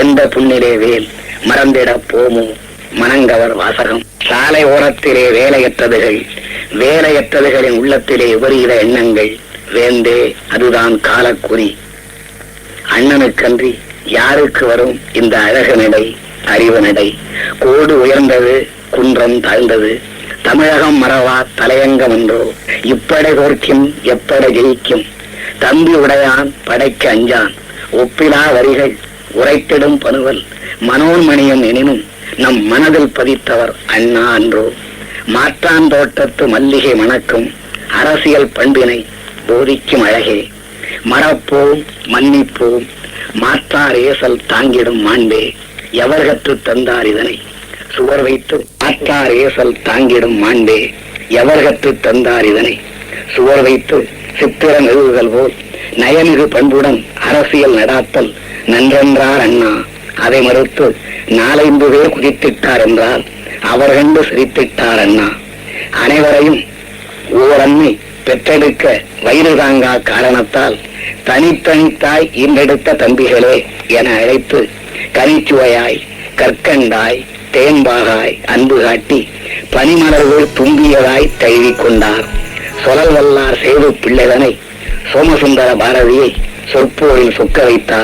மலர்ந்த புண்ணிலே வேல் மறந்திட போமோ மனங்கவர் வாசகம். சாலை ஓரத்திலே வேலையற்றதுகள் வேலையற்றதுகளின் உள்ளத்திலே விபரீத எண்ணங்கள். வேந்தே அதுதான் காலக்குறி. அண்ணனுக்கன்றி யாருக்கு வரும் இந்த அழகு நடை அறிவு நடை கோடு உயர்ந்தது குன்றம் தாழ்ந்தது. தமிழகம் மறவா தலையங்கம் என்றோ இப்படை கோர்க்கும் எப்பட ஜெயிக்கும்? தம்பி உடையான் படைக்கு அஞ்சான். ஒப்பிலா வரிகள் உரைத்திடும் பனுவல் மனோன்மணியம் எனினும் நம் மனதில் பதித்தவர் அண்ணா அன்றோ. மாற்றான் தோட்டத்து மல்லிகை மணக்கும் அரசியல் பண்பினை போதிக்கும் அழகே. மறப்போம் மன்னிப்போம் மாற்றார் ஏசல் தாங்கிடும் மாண்பே. எவர் கற்று தந்தார் இதனை? சுவர் வைத்து மாற்றார் ஏசல் தாங்கிடும் மாண்பே. எவர் கற்று தந்தார் இதனை? சுவர் வைத்து சித்திர நிறுவுதல் போல் நயமிகு பண்புடன் அரசியல் நடாத்தல் நன்றென்றார் அண்ணா. அதை மறுத்து நாலைந்து பேர் குதித்திட்டார் என்றால் அவர் கண்டு சிரித்திட்டார் அண்ணா. அனைவரையும் ஓரன்னை பெற்றெடுக்க வயிறு தாங்கா காரணத்தால் தனித்தனித்தாய் ஈன்றெடுத்த தம்பிகளே என அழைத்து கனிச்சுவையாய் கற்கண்டாய் தேன்பாகாய் அன்பு காட்டி பனிமலர்கள் தும்பியதாய் தழுவிக் கொண்டார் சொலல் வல்லார் சேது பிள்ளைதனை சோமசுந்தர பாரதியை சொற்போரில் சொக்க வைத்தார்.